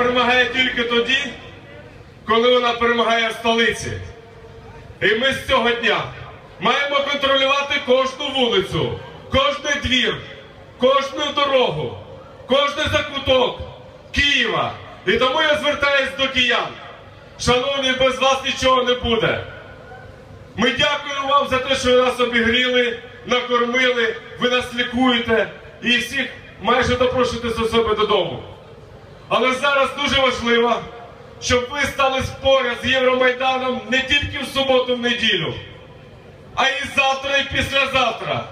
перемагає тільки тоді, коли вона перемагає в столиці. І ми з цього дня маємо контролювати кожну вулицю, кожний двір, кожну дорогу, кожний закуток Києва. І тому я звертаюсь до киян. Шановні, без вас нічого не буде. Ми дякуємо вам за те, що ви нас обігріли, накормили, ви нас лікуєте і всіх майже допрошуєте за себе додому. Але зараз дуже важливо, щоб ви стали поряд з Євромайданом не тільки в суботу, в неділю, а і завтра, і післязавтра.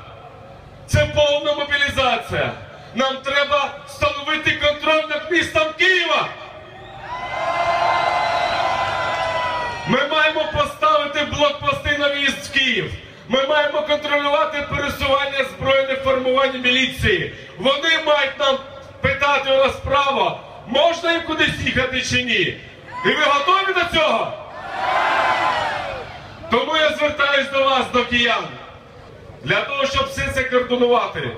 Це повна мобілізація. Нам треба встановити контроль над містом Києва. Ми маємо поставити блокпости на в'їзд в Київ. Ми маємо контролювати пересування збройних формувань міліції. Вони мають нам питати у нас право, можна їм кудись їхати чи ні. І ви готові до цього? Тому я звертаюсь до вас, до киян, для того, щоб все це координувати,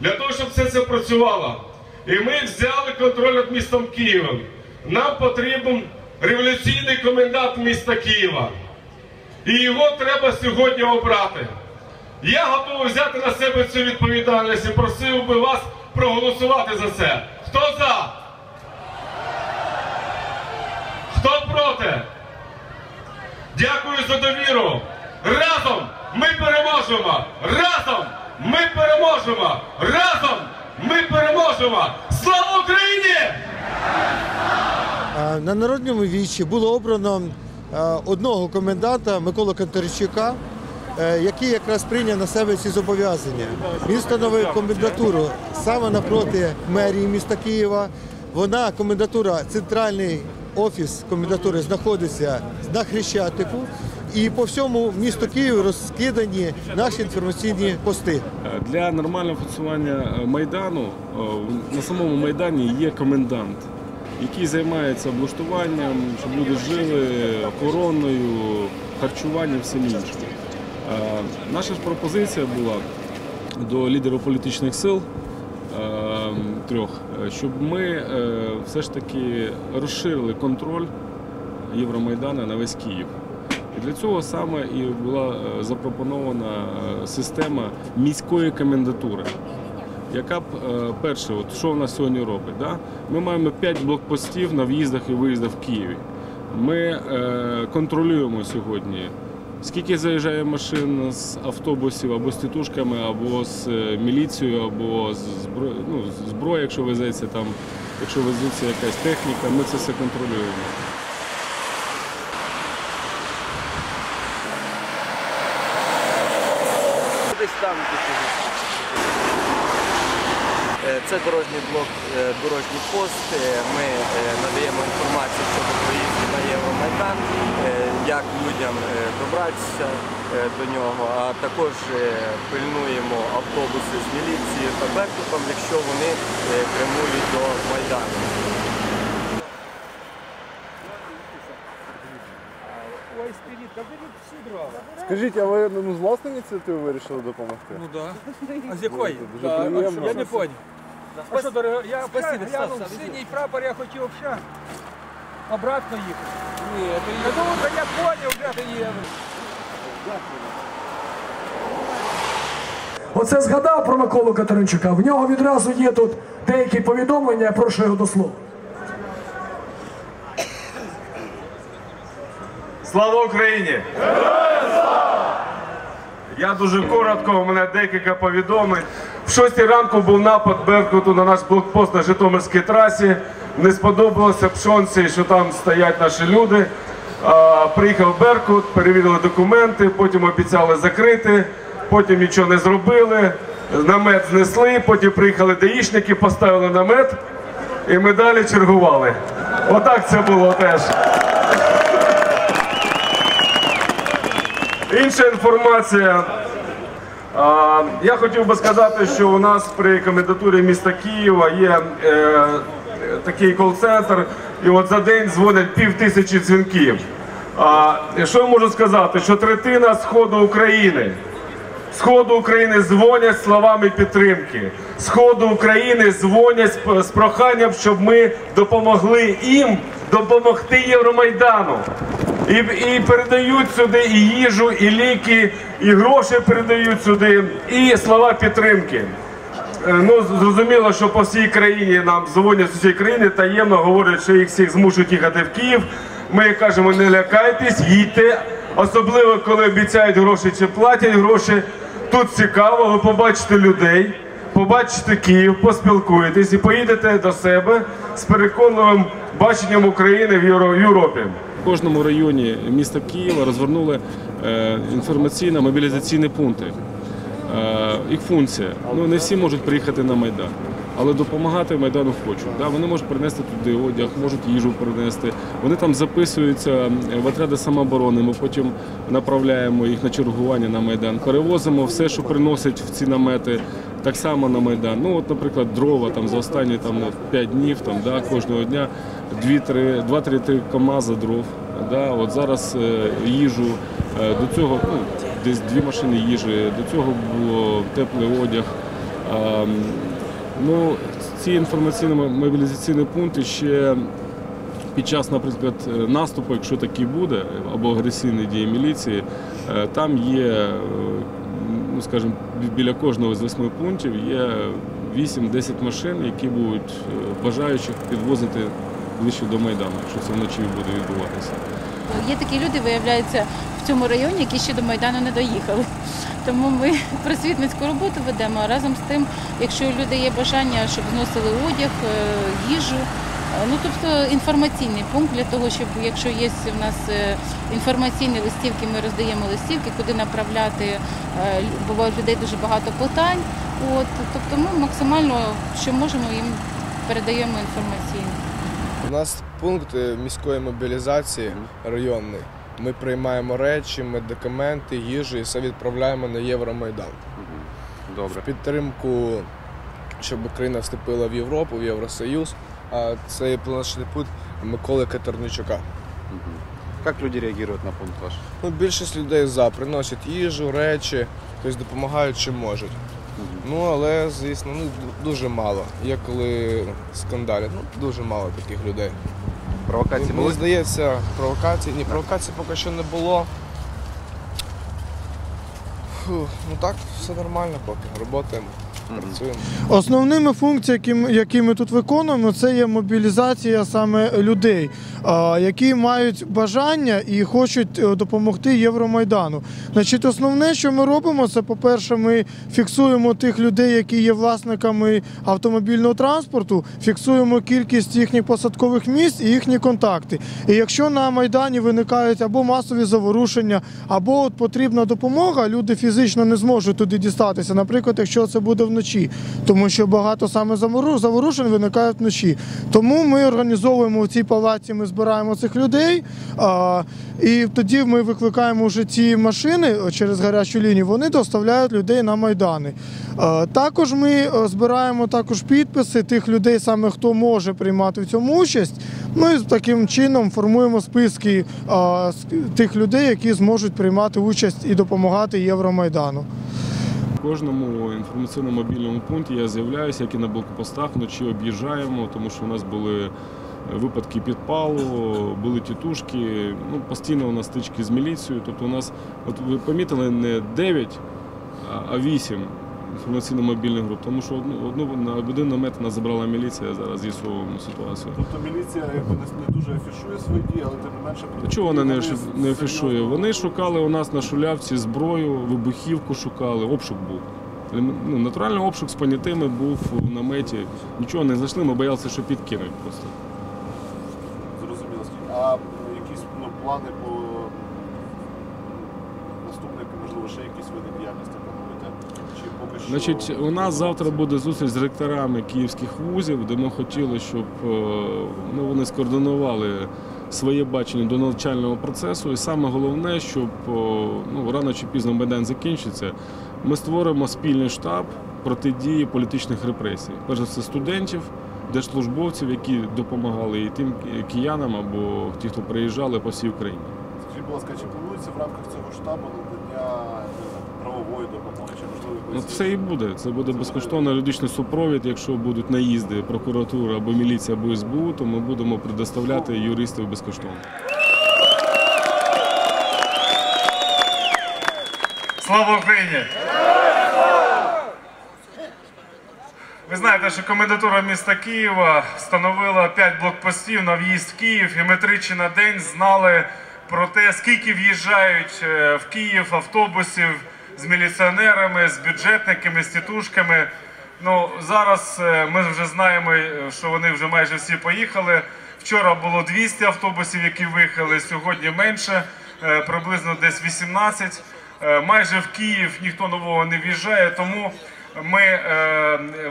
для того, щоб все це працювало. І ми взяли контроль над містом Києвом. Нам потрібен революційний комендант міста Києва. І його треба сьогодні обрати. Я готовий взяти на себе цю відповідальність і просив би вас проголосувати за це. Хто за? Проти? Дякую за довіру. Разом ми переможемо! Разом ми переможемо! Разом ми переможемо! Слава Україні! На народному вічі було обрано одного коменданта Миколу Конторчука, е, який якраз прийняв на себе ці зобов'язання. Він встановив комендатуру саме напроти мерії міста Києва. Вона комендатура, центральний офіс комендатури знаходиться на Хрещатику. І по всьому місту Києву розкидані наші інформаційні пости. Для нормального функціонування е, майдану е, на самому майдані є комендант, який займається облаштуванням, щоб люди жили, охороною, харчуванням, всім іншим. Е, Наша ж пропозиція була до лідерів політичних сил трьох, е, щоб ми е, все ж таки розширили контроль Євромайдану на весь Київ. І для цього саме і була е, запропонована система міської комендатури, яка б перше, от що вона сьогодні робить? Да? Ми маємо 5 блокпостів на в'їздах і виїздах в Києві. Ми контролюємо сьогодні, скільки заїжджає машин з автобусів або з тітушками, або з е, міліцією, або з збро... ну, з якщо везеться там, якщо везеться якась техніка, ми це все контролюємо. Е, Це дорожній блок, е, дорожній пост. Ми надаємо інформацію щодо проїзду на Євромайдан, як людям е, добратися е, до нього, а також е, пильнуємо автобуси з міліцією та Беркутом, якщо вони прямують до Майдану. Скажіть, а ви ну, з власної ініціативи вирішили допомогти? Ну да. А з якої? Дуже Да, приємно. Я не понял. А що, дорога, я Спасибо, глянув Стас, синій прапор, я хотів взагалі обратно їхати. Ні, це я думаю, що я понял, ти є. Оце згадав про Миколу Катеринчука. В нього відразу є тут деякі повідомлення, я прошу його до слова. Слава Україні! Я дуже коротко, у мене декілька повідомлень. В 6 ранку був напад Беркуту на наш блокпост на Житомирській трасі. Не сподобалося пшонці, що там стоять наші люди. Приїхав Беркут, перевірили документи, потім обіцяли закрити, потім нічого не зробили. Намет знесли, потім приїхали даїшники, поставили намет, і ми далі чергували. Отак це було теж. Інша інформація. Я хотів би сказати, що у нас при комендатурі міста Києва є е, такий кол-центр, і от за день дзвонять пів тисячі дзвінків. А, що я можу сказати? Що третина сходу України Сходу України дзвонять словами підтримки. Сходу України дзвонять з- проханням, щоб ми допомогли їм допомогти Євромайдану. І, і передають сюди і їжу, і ліки, і гроші передають сюди, і слова підтримки. Е, Ну, зрозуміло, що по всій країні нам дзвонять з усієї країни, таємно говорять, що їх всіх змушують їхати в Київ. Ми кажемо, не лякайтесь, їдьте. Особливо, коли обіцяють гроші чи платять гроші. Тут цікаво, ви побачите людей, побачите Київ, поспілкуєтесь і поїдете до себе з переконливим баченням України в Європі. В кожному районі міста Києва розвернули е, інформаційно-мобілізаційні пункти. Е, Їх функція. Ну не всі можуть приїхати на Майдан, але допомагати Майдану хочуть. Да? Вони можуть принести туди одяг, можуть їжу принести. Вони там записуються е, в отряди самооборони. Ми потім направляємо їх на чергування на Майдан. Перевозимо все, що приносять в ці намети. Так само на Майдан. Ну, от, наприклад, дрова там за останні там, 5 днів, там, да, кожного дня 2-3 КАМАЗи дров. Да, от зараз е, їжу, е, до цього ну, десь дві машини їжі, до цього було теплий одяг. Ну, ці інформаційно-мобілізаційні пункти ще під час, наприклад, е, наступу, якщо такий буде, або агресивні дії міліції, е, там є, е, ну скажімо, біля кожного з восьми пунктів є 8-10 машин, які будуть бажаючих підвозити ближче до Майдану, якщо це вночі буде відбуватися. Є такі люди, виявляється, в цьому районі, які ще до Майдану не доїхали. Тому ми просвітницьку роботу ведемо. А разом з тим, якщо у людей є бажання, щоб зносили одяг, е, їжу. е, Ну, тобто інформаційний пункт для того, щоб якщо є в нас е, інформаційні листівки, ми роздаємо листівки, куди направляти, бо людей дуже багато питань. От, тобто ми максимально, що можемо, їм передаємо інформаційно. У нас пункт е, міської мобілізації районний. Ми приймаємо речі, медикаменти, їжу і все відправляємо на Євромайдан. Добре. В підтримку, щоб Україна вступила в Європу, в Євросоюз. А це планшетний пункт Миколи Катерничука. Как люди реагируют на пункт ваш? Ну, більшість людей за приносять їжу, речі, тобто допомагають чим можуть. Ну але звісно, ну дуже мало. Є коли скандалять, ну дуже мало таких людей. Провокації Мені були? здається, провокації. Ні, провокацій поки що не було. Фух, ну так, все нормально поки. Роботаємо, працюємо. Основними функціями, які ми- тут виконуємо, це є мобілізація саме людей, які мають бажання і хочуть е, допомогти Євромайдану. Значить, основне, що ми робимо, це, по-перше, ми фіксуємо тих людей, які є власниками автомобільного транспорту, фіксуємо кількість їхніх посадкових місць і їхні контакти. І якщо на Майдані виникають або масові заворушення, або от потрібна допомога, люди фізично не зможуть туди дістатися. Наприклад, якщо це буде вночі, тому що багато саме завору- заворушень виникає вночі. Тому ми організовуємо в цій палаці, ми збираємо цих людей, і тоді ми викликаємо вже ці машини через гарячу лінію. Вони доставляють людей на майдани. Також ми збираємо також підписи тих людей, саме хто може приймати в цьому участь. І таким чином формуємо списки а, тих людей, які зможуть приймати участь і допомагати Євромайдану. Кожному інформаційному мобільному пункті я з'являюся, як і на блокпостах, вночі об'їжджаємо, тому що у нас були випадки підпалу, були тітушки. Ну, постійно у нас стички з міліцією. Тобто у нас, от ви помітили, не 9, а 8 інформаційно-мобільних груп, тому що одну, одну на один намет нас забрала міліція, зараз з'ясовуємо ситуацію. Тобто міліція якби не, не дуже афішує свої дії, але тим не менше Та Чого вона не, не афішує? Вони шукали у нас на шулявці зброю, вибухівку шукали, обшук був. Ну, натуральний обшук з понятими був в наметі. Нічого не знайшли, ми боялися, що підкинуть просто. Зрозуміло. А якісь ну, плани по наступних, можливо, ще якісь види діяльності плануєте? Чи поки що Значить, у нас завтра буде зустріч з ректорами київських вузів, де ми хотіли, щоб е, ну, вони скоординували своє бачення до навчального процесу. І саме головне, щоб ну, рано чи пізно Майдан закінчиться, ми створимо спільний штаб протидії політичних репресій. Перш за все, студентів, держслужбовців, які допомагали і тим киянам або ті, хто приїжджали по всій Україні. Скажіть, будь ласка, чи планується в рамках цього штабу надання правової допомоги, можливо Ну, це і буде. Це буде безкоштовний юридичний супровід. Якщо будуть наїзди прокуратура або міліція або СБУ, то ми будемо предоставляти юристів безкоштовно. Слава Україні! Ви знаєте, що комендатура міста Києва встановила 5 блокпостів на в'їзд в Київ, і ми тричі на день знали про те, скільки в'їжджають е, в Київ автобусів з міліціонерами, з бюджетниками, з тітушками. Ну, зараз е, ми вже знаємо, е, що вони вже майже всі поїхали. Вчора було 200 автобусів, які виїхали, сьогодні менше, е, приблизно десь 18. Е, Майже в Київ ніхто нового не в'їжджає, тому ми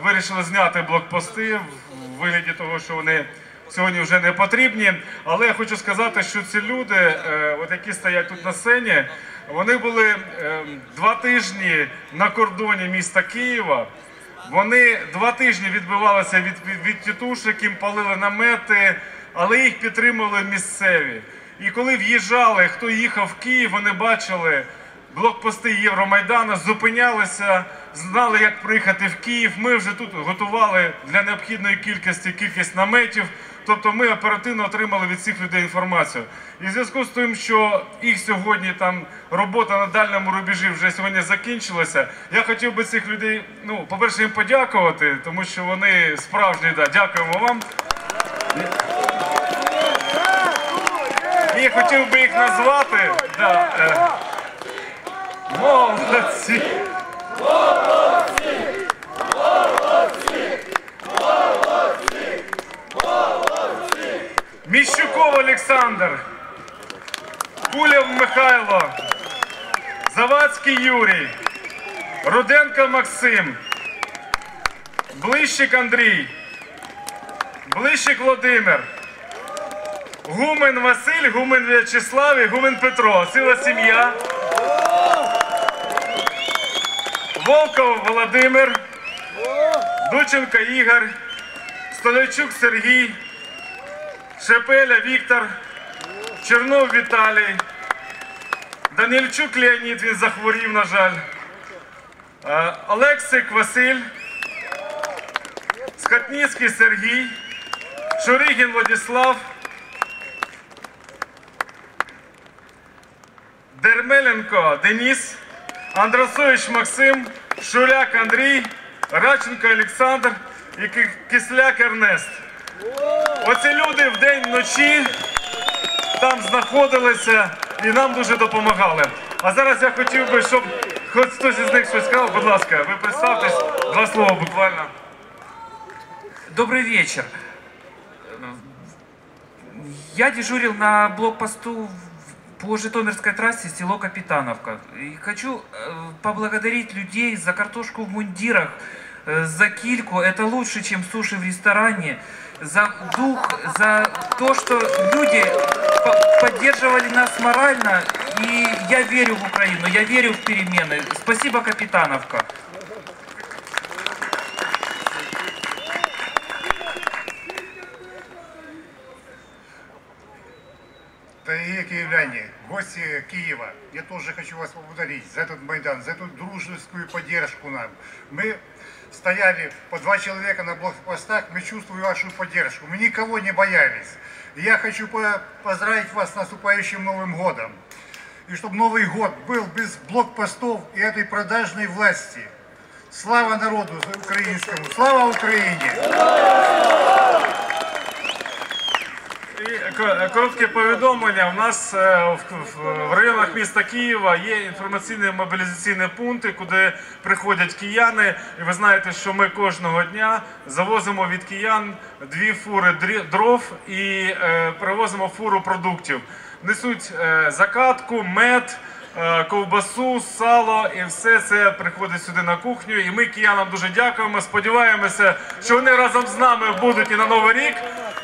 вирішили зняти блокпости в вигляді того, що вони сьогодні вже не потрібні. Але я хочу сказати, що ці люди, от які стоять тут на сцені, вони були е, два тижні на кордоні міста Києва. Вони два тижні відбивалися від, від, тітушок, їм палили намети, але їх підтримували місцеві. І коли в'їжджали, хто їхав в Київ, вони бачили блокпости Євромайдану, зупинялися, знали, як приїхати в Київ. Ми вже тут готували для необхідної кількості кількість наметів. Тобто ми оперативно отримали від цих людей інформацію. І в зв'язку з тим, що їх сьогодні там робота на дальньому рубежі вже сьогодні закінчилася. Я хотів би цих людей, ну, по-перше, їм подякувати, тому що вони справжні, да, дякуємо вам. І хотів би їх назвати. Да, е, молодці! Олександр, Кулєв Михайло, Завадський Юрій, Руденко Максим, Блищик Андрій, Блищик Володимир, Гумен Василь, Гумен В'ячеслав і Гумен Петро. Ціла сім'я. Волков Володимир, Дученко Ігор, Столярчук Сергій, Шепеля Віктор, Чернов Віталій, Данильчук Леонід, він захворів, на жаль. Е, Олексик Василь, Скотніцький Сергій, Шуригін Владислав, Дермеленко Деніс, Андросович Максим, Шуляк Андрій, Радченко Олександр. І Ки- Кисляк Ернест. Оці люди вдень вночі там знаходилися і нам дуже допомагали. А зараз я хотів би, щоб хоч хтось із них щось сказав, будь ласка, ви представтесь, два слова буквально. Добрый вечер. Я дежурил на блокпосту в- по Житомирской трассе село Капитановка. И хочу э, поблагодарить людей за картошку в мундирах, э, за кильку. Это лучше, чем суши в ресторане. За дух, за то, что люди по- поддерживали нас морально. И я верю в Украину, я верю в перемены. Спасибо, Капитановка. Дорогие киевляне, гости Киева, я тоже хочу вас поблагодарить за этот Майдан, за эту дружескую поддержку нам. Мы стояли по два человека на блокпостах, мы чувствуем вашу поддержку, мы никого не боялись. И я хочу по- поздравить вас с наступающим Новым годом. И чтобы Новый год был без блокпостов и этой продажной власти. Слава народу украинскому, слава Украине! Коротке повідомлення. У нас е, в, районах міста Києва є інформаційні мобілізаційні пункти, куди приходять кияни. І ви знаєте, що ми кожного дня завозимо від киян дві фури дров і е, привозимо фуру продуктів. Несуть е, закатку, мед. Ковбасу, сало і все це приходить сюди на кухню. І ми киянам дуже дякуємо. Сподіваємося, що вони разом з нами будуть і на новий рік.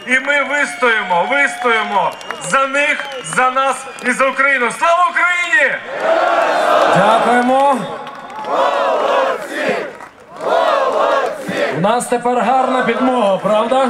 І ми вистоїмо, вистоїмо за них, за нас і за Україну. Слава Україні! Дякуємо. У нас тепер гарна підмога, правда?